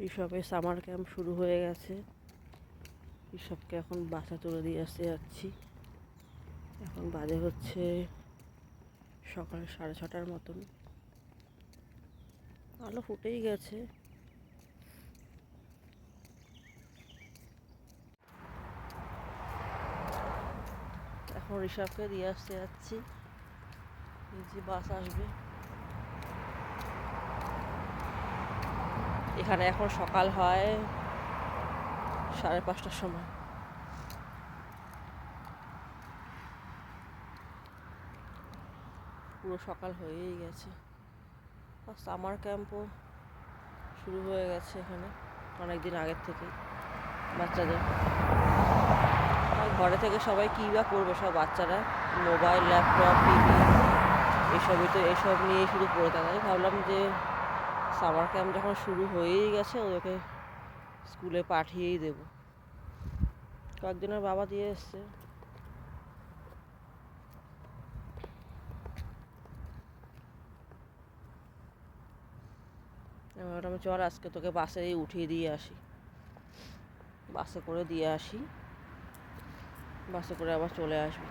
ঋষভের summer camp শুরু হয়ে গেছে। ঋষভকে এখন বাসা তুলে দিয়ে আসতে যাচ্ছি। এখন বাজে হচ্ছে সকাল সাড়ে ছটার মতন। আলো ফুটেই গেছে। এখন ঋষভকে দিয়ে আসতে যাচ্ছি। বাস আসবে। এখানে এখন সকাল হয় সাড়ে পাঁচটার সময়। পুরো সকাল হয়েই গেছে। সামার ক্যাম্পও শুরু হয়ে গেছে এখানে অনেক দিন আগের থেকেই বাচ্চাদের। ঘরে থেকে সবাই কী বা করবে সব বাচ্চারা? মোবাইল ল্যাপটপ টিভি এসবই তো এসব নিয়েই শুধু পড়ে থাকে। ভাবলাম যে সামার ক্যাম্প যখন শুরু হয়েই গেছে, ওদেরকে স্কুলে পাঠিয়েই দেব। কয়েকদিনের বাবা দিয়ে এসছে। আমি চল, আজকে তোকে বাসে উঠিয়ে দিয়ে আসি। বাসে করে দিয়ে আসি। বাসে করে আবার চলে আসবি।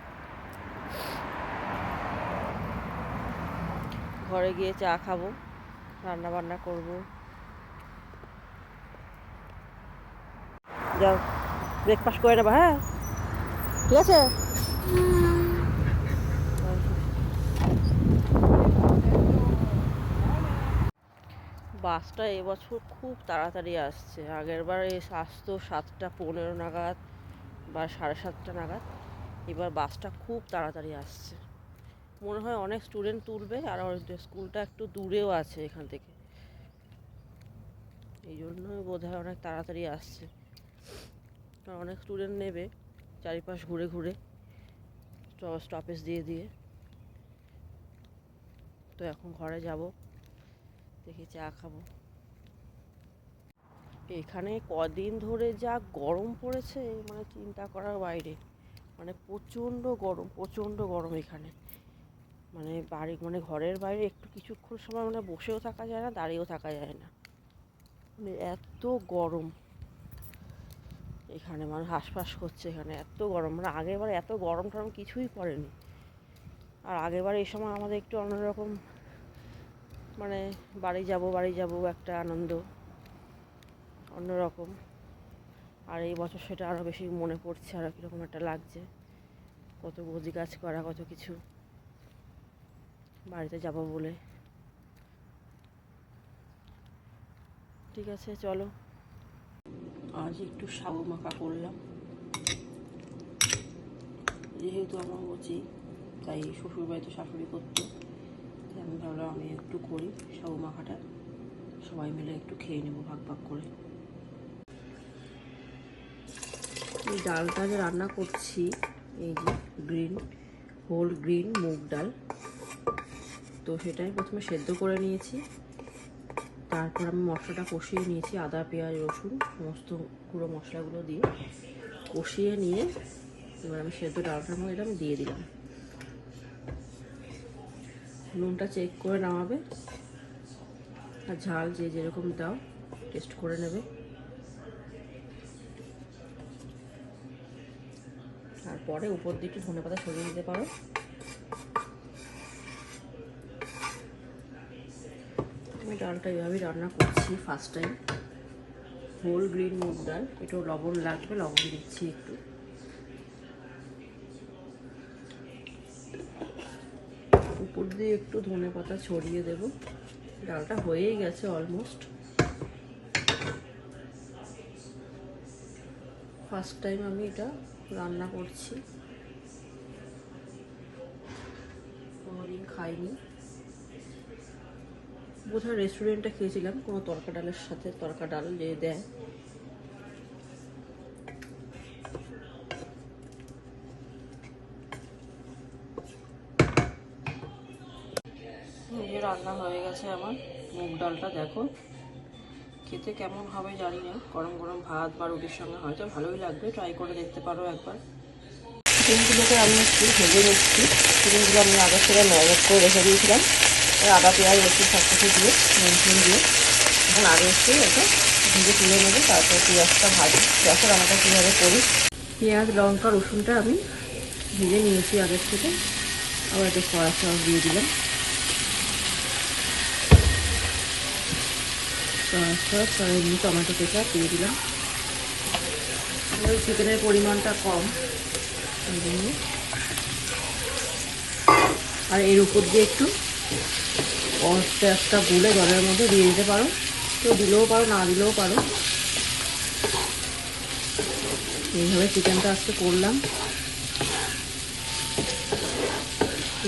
ঘরে গিয়ে চা খাব। রান্না বান্না করব। যাও ব্রেকফাস্ট করে নেবা হ্যাঁ? ঠিক আছে? বাসটা এবছর খুব তাড়াতাড়ি আসছে। আগের বার আসতো সাতটা পনেরো নাগাদ বা সাড়ে সাতটা নাগাদ। এবার বাসটা খুব তাড়াতাড়ি আসছে। মনে হয় অনেক স্টুডেন্ট তুলবে, আর স্কুলটা একটু দূরেও আছে এখান থেকে। এই জন্যই বোধ হয় অনেক তাড়াতাড়ি আসছে। অনেক স্টুডেন্ট নেবে চারিপাশ ঘুরে ঘুরে স্টপেজ দিয়ে দিয়ে। তো এখন ঘরে যাব, দেখি চা খাব। এখানে কদিন ধরে যা গরম পড়েছে মানে চিন্তা করার বাইরে। মানে প্রচণ্ড গরম প্রচণ্ড গরম এখানে। মানে বাড়ি মানে ঘরের বাইরে একটু কিছুক্ষণ সময় মানে বসেও থাকা যায় না, দাঁড়িয়েও থাকা যায় না। মানে এত গরম। এখানে মানে হাঁসফাঁস করছে এখানে, এত গরম। মানে আগেরবার এত গরম টরম কিছুই পড়েনি। আর আগেরবার এই সময় আমাদের একটু অন্যরকম মানে বাড়ি যাব বাড়ি যাব একটা আনন্দ অন্যরকম আর এই বছর সেটা আরও বেশি মনে পড়ছে আরও কীরকম একটা লাগছে। কত বজি গাছ করা, কত কিছু। বাড়িতে যাব বলে। ঠিক আছে, চলো। আজ একটু সাবু মাখা করলাম। যেহেতু আমার বচি, তাই শ্বশুর বাড়িতে শাশুড়ি করতো আমি ভাবলাম আমি একটু করি সাবু মাখাটা। সবাই মিলে একটু খেয়ে নেব ভাগ ভাগ করে। এই ডালটা যে রান্না করছি, এই যে গ্রিন, হোল গ্রিন মুগ ডাল। তো সেটাই প্রথমে সেদ্ধ করে নিয়েছি। তারপর আমি মশলাটা কষিয়ে নিয়েছি, আদা, পেঁয়াজ, রসুন, সমস্ত গুঁড়ো মশলাগুলো দিয়ে। কষিয়ে নিয়ে এবার আমি সেদ্ধ ডালটার মধ্যে এটা আমি দিয়ে দিলাম। নুনটা চেক করে নামাবে আর ঝাল যে যেরকম দাও টেস্ট করে নেবে। তারপরে উপর একটু ধনে পাতা ছড়িয়ে দিতে পারো। আমি ডালটা এইভাবেই রান্না করছি ফার্স্ট টাইম হোল গ্রিন মুগ ডাল। একটু লবণ লাগবে, লবণ দিচ্ছি একটু। উপর দিয়ে একটু ধনে পাতা ছড়িয়ে দেব। ডালটা হয়েই গেছে অলমোস্ট ফার্স্ট টাইম আমি এটা রান্না করছি। কোনোদিন খাইনি। বোধহয় রেস্টুরেন্টে খেয়েছিলাম কোনো তরকা ডালের সাথে তরকা ডাল যে দেয়। এই যে রান্না হয়ে গেছে আমার মুগ ডালটা দেখো। খেতে কেমন হবে জানি না গরম গরম ভাত বা রুটির সঙ্গে হয়তো ভালোই লাগবে ট্রাই করে দেখতে পারো একবার। চিকেনগুলোকে আমি একটু ভেজে নিচ্ছি। চিকেনগুলো আমি আগের থেকে ম্যারিনেট করে রেখে দিয়েছিলাম। আদা, পেঁয়াজ, রসুন সব কিছু দিয়ে নুন দিয়ে এখন আগে একটু এটা ভেজে তুলে নেব, তারপর পেঁয়াজটা ভাজি পেঁয়াজটা রান্নাটা কীভাবে করি? পেঁয়াজ, লঙ্কা, রসুনটা আমি ভেজে নিয়েছি আগের থেকে। আবার একটু সয়া সস দিয়ে দিলাম। এমনি টমেটো কেচাপ দিয়ে দিলাম। চিকেনের পরিমাণটা কম। আর এর উপর দিয়ে একটু পেঁয়াজটা গুলে জলের মধ্যে দিয়ে দিতে পারো। কেউ দিলেও পারো, না দিলেও পারো। এইভাবে চিকেনটা আজকে করলাম।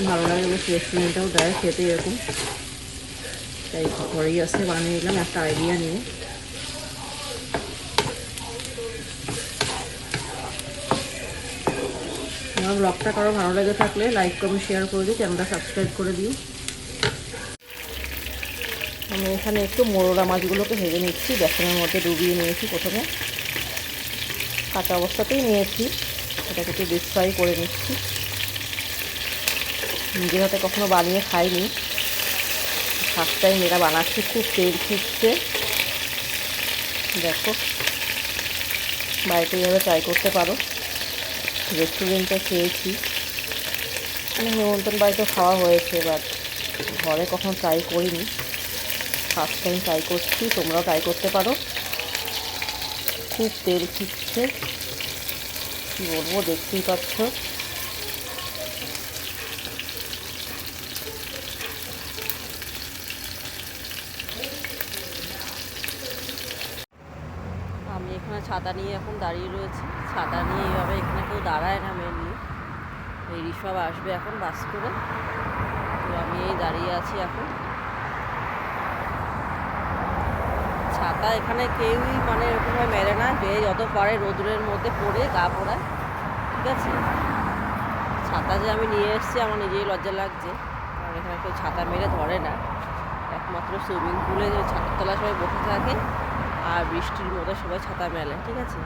ভালো লাগে বেশ রেস্টুরেন্টেও দেয় খেতে এরকম। তাই ঘরেই আসতে বানিয়ে নিলাম, একটা আইডিয়া নিয়ে। আমার ব্লগটা কারও ভালো লেগে থাকলে লাইক কমেন্ট শেয়ার করে দিই চ্যানেলটা সাবস্ক্রাইব করে দিও। আমি এখানে একটু মোরলা মাছগুলোকে ভেজে নিচ্ছি। বেসনের মধ্যে ডুবিয়ে নিয়েছি প্রথমে। কাঁচা অবস্থাতেই নিয়েছি। এটাকে একটু ডিপ ফ্রাই করে নিচ্ছি। নিজের হাতে কখনো বানিয়ে খাইনি। ফার্স্ট টাইম এটা বানাচ্ছি, খুব তেল ছিটছে দেখো, বাড়িতে এইভাবে ট্রাই করতে পারো। রেস্টুরেন্টে খেয়েছি। মানে নিমন্ত্রণ বাড়িতে খাওয়া হয়েছে বাট ঘরে কখনো ট্রাই করিনি। ফার্স্ট টাইম ট্রাই করছি, তোমরাও ট্রাই করতে পারো। খুব তেল ছিটছে। কী বলব, দেখতেই পাচ্ছ। আমি এখানে ছাতা নিয়ে এখন দাঁড়িয়ে রয়েছি। ছাতা নিয়ে এইভাবে এখানে কেউ দাঁড়ায় না মেনলি এই সব আসবে এখন বাস করে। তো আমি এই দাঁড়িয়ে আছি এখন। ছাতা এখানে কেউই মানে এরকমভাবে মেলে না, যে যত পারে রোদ্রের মধ্যে পড়ে, গা পোড়ায় ঠিক আছে? ছাতা যে আমি নিয়ে এসেছি, আমার নিজেই লজ্জা লাগছে। কারণ এখানে কেউ ছাতা মেরে ধরে না। একমাত্র সুইমিং পুলে যে ছাতার তলায় সবাই বসে থাকে, আর বৃষ্টির মধ্যে সবাই ছাতা মেলে, ঠিক আছে?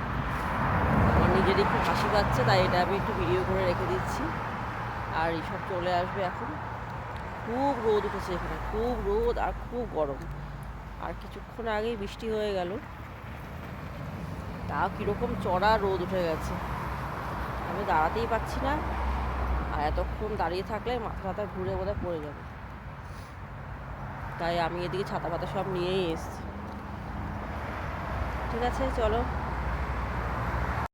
আমার নিজেরই খুব হাসি পাচ্ছে, তাই এটা আমি একটু ভিডিও করে রেখে দিচ্ছি। আর এইসব চলে আসবে এখন। খুব রোদ উঠেছে এখানে, খুব রোদ আর খুব গরম। আর কিছুক্ষণ আগেই বৃষ্টি হয়ে গেল। তাও কীরকম চড়া রোদ উঠে গেছে। আমি দাঁড়াতেই পাচ্ছি না। আর এতক্ষণ দাঁড়িয়ে থাকলে মাথা মাথা ঘুরে বোধহয় পড়ে যাবে। তাই আমি এদিকে ছাতা পাতা সব নিয়েই এসছি। ঠিক আছে, চলো।